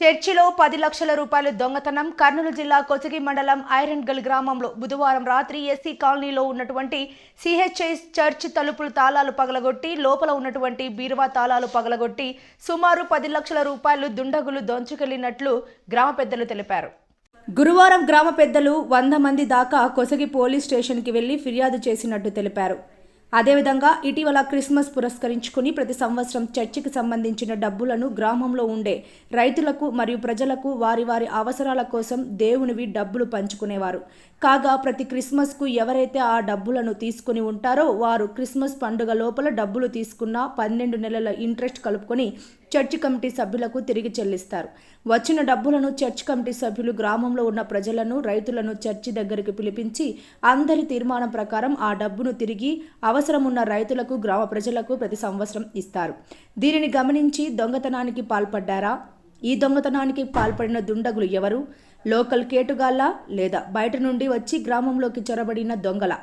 చర్చిలో పది లక్షల రూపాయలు దొంగతనం కర్నూలు జిల్లా కొచగి మండలం ఐరన్గల్ గ్రామంలో బుధవారం రాత్రి ఎస్సీ కాలనీలో ఉన్నటువంటి సిహెచ్ఎస్ చర్చ్ తలుపులు తాళాలు పగలగొట్టి లోపల ఉన్నటువంటి బీరువా తాళాలు పగలగొట్టి సుమారు పది లక్షల రూపాయలు దుండగులు దొంచుకెళ్ళినట్లు గ్రామ పెద్దలు తెలిపారు. గురువారం గ్రామ పెద్దలు వంద మంది దాకా కొసగి పోలీస్ స్టేషన్కి వెళ్ళి ఫిర్యాదు చేసినట్టు తెలిపారు. అదేవిధంగా ఇటీవల క్రిస్మస్ పురస్కరించుకుని ప్రతి సంవత్సరం చర్చికి సంబంధించిన డబ్బులను గ్రామంలో ఉండే రైతులకు మరియు ప్రజలకు వారి వారి అవసరాల కోసం దేవునివి డబ్బులు పంచుకునేవారు. కాగా ప్రతి క్రిస్మస్కు ఎవరైతే ఆ డబ్బులను తీసుకుని ఉంటారో వారు క్రిస్మస్ పండుగ లోపల డబ్బులు తీసుకున్న పన్నెండు నెలల ఇంట్రెస్ట్ కలుపుకొని చర్చి కమిటీ సభ్యులకు తిరిగి చెల్లిస్తారు. వచ్చిన డబ్బులను చర్చ్ కమిటీ సభ్యులు గ్రామంలో ఉన్న ప్రజలను రైతులను చర్చి దగ్గరికి పిలిపించి అందరి తీర్మానం ప్రకారం ఆ డబ్బును తిరిగి అవసరమున్న రైతులకు గ్రామ ప్రజలకు ప్రతి సంవత్సరం ఇస్తారు. దీనిని గమనించి దొంగతనానికి పాల్పడ్డారా? ఈ దొంగతనానికి పాల్పడిన దుండగులు ఎవరు? లోకల్ కేటుగాళ్ళ లేదా బయట నుండి వచ్చి గ్రామంలోకి చొరబడిన దొంగల?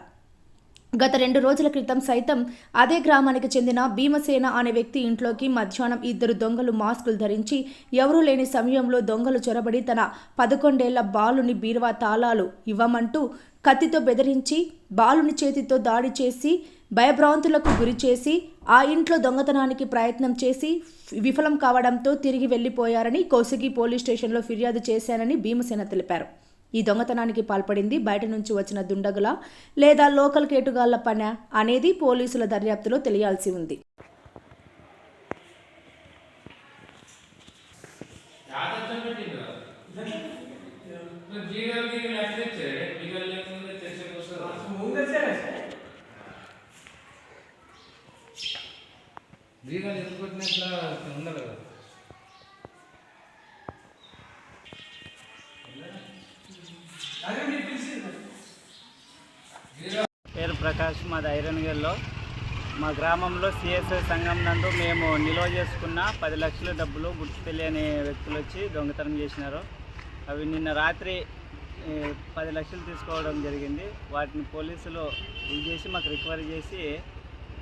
గత రెండు రోజుల క్రితం సైతం అదే గ్రామానికి చెందిన భీమసేన అనే వ్యక్తి ఇంట్లోకి మధ్యాహ్నం ఇద్దరు దొంగలు మాస్కులు ధరించి ఎవరూ లేని సమయంలో దొంగలు చొరబడి తన పదకొండేళ్ళ బాలుని బీరువా తాళాలు ఇవ్వమంటూ కత్తితో బెదిరించి బాలుని చేతితో దాడి చేసి భయభ్రాంతులకు గురి చేసి ఆ ఇంట్లో దొంగతనానికి ప్రయత్నం చేసి విఫలం కావడంతో తిరిగి వెళ్ళిపోయారని కోసిగి పోలీస్ స్టేషన్లో ఫిర్యాదు చేశానని భీమసేన తెలిపారు. ఈ దొంగతనానికి పాల్పడింది బయట నుంచి వచ్చిన దుండగుల లేదా లోకల్ కేటుగాళ్ళ పన అనేది పోలీసుల దర్యాప్తులో తెలియాల్సి ఉంది. బీగల్ ఎందుకు ఉండాలి కదా. పేరు మాది ఐరన్గల్లో మా గ్రామంలో సిఎస్ఐ సంఘం నందు మేము నిల్వ చేసుకున్న పది లక్షల డబ్బులు గుర్తు తెలియని వ్యక్తులు వచ్చి దొంగతనం చేసినారు. అవి నిన్న రాత్రి పది లక్షలు తీసుకోవడం జరిగింది. వాటిని పోలీసులు ఇది చేసి మాకు రికవరీ చేసి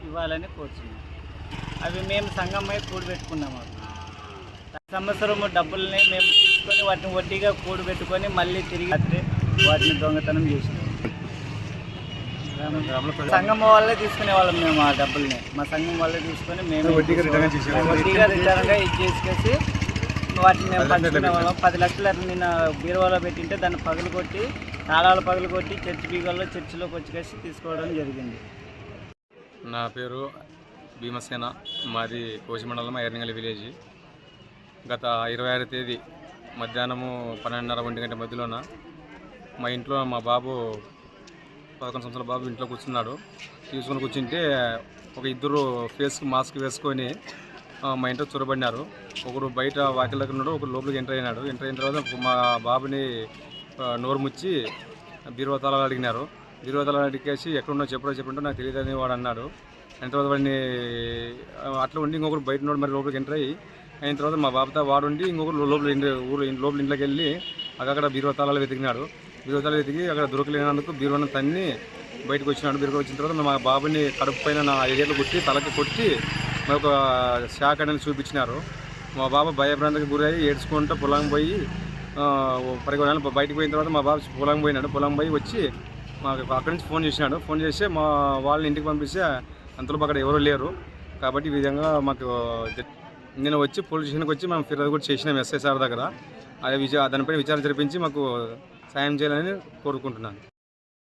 ఇవ్వాలని కోరుచున్నాం. అవి మేము సంఘమై కూడబెట్టుకున్నాము సంవత్సరం డబ్బుల్ని మేము తీసుకొని వాటిని వడ్డీగా కూడబెట్టుకొని మళ్ళీ తిరిగి రాత్రి వాటిని దొంగతనం చేసినాం. సంఘం వాళ్ళే తీసుకునే వాళ్ళం మేము ఆ డబ్బుల్ని. మా సంఘం వాళ్ళే తీసుకొని మేము వడ్డీగా రిటర్న్గా ఇది చేసుకేసి వాటిని మేము పంచుకునే వాళ్ళం. పది లక్షలు నిన్న బీరువాలో పెట్టింటే దాన్ని పగలు కొట్టి తాళాలు పగలు కొట్టి చర్చి బీగల్లో చర్చిలోకి వచ్చేసి తీసుకోవడం జరిగింది. నా పేరు భీమసేన. మాది కోసి మండలం విలేజ్. గత ఇరవై ఆరు తేదీ మధ్యాహ్నము పన్నెండున్నర ఒంటి గంట మధ్యలోన మా ఇంట్లో మా బాబు పదకొండు సంవత్సరాల బాబు ఇంట్లో కూర్చున్నాడు. తీసుకొని కూర్చుంటే ఒక ఇద్దరు ఫేస్కి మాస్క్ వేసుకొని మా ఇంట్లో చొరబడినారు. ఒకడు బయట వాకిల్ ఉన్నాడు ఒకడు లోపలికి ఎంటర్ అయినాడు. ఎంటర్ అయిన తర్వాత మా బాబుని నోరు ముచ్చి బీరువా అడిగినారు. బీరువా అడిగేసి ఎక్కడున్నా చెప్పడో చెప్పంటో నాకు తెలియదని వాడు అన్నాడు. అయిన తర్వాత వాడిని అట్లా ఉండి ఇంకొకరు బయట ఉన్నాడు మరి లోపలికి ఎంటర్ అయ్యి అయిన తర్వాత మా బాబుతో వాడు ఉండి ఇంకొకరు లోపల ఇంటి ఊరు లోపల ఇంట్లోకి వెళ్ళి అక్కడ బీరువా తాళాలు వెతికినాడు. బీరువా తాళాలు అక్కడ దొరకలేనందుకు బీరువాను తన్ని బయటకు వచ్చినాడు. బీరువా వచ్చిన తర్వాత మా బాబుని కడుపు పైన నా ఏరియాలో కొట్టి తలకి కొట్టి మా ఒక షాక్ అనేది చూపించినారు. మా బాబు భయభ్రాంతికి గురయ్యి ఏడ్చుకుంటూ పొలం పోయి పరిగణాలు పదిహేను బయటకు పోయిన తర్వాత మా బాబు పొలం పోయినాడు. పొలం పోయి వచ్చి మాకు అక్కడి నుంచి ఫోన్ చేసినాడు. ఫోన్ చేసి మా వాళ్ళని ఇంటికి పంపిస్తే అంతలో అక్కడ ఎవరు లేరు. కాబట్టి ఈ విధంగా మాకు నేను వచ్చి పోలీస్ స్టేషన్కి వచ్చి మేము ఫిర్యాదు కూడా చేసినాం ఎస్ఐ సార్ దగ్గర. అదే విచార దానిపైన విచారణ జరిపించి మాకు సాయం చేయాలని కోరుకుంటున్నాను.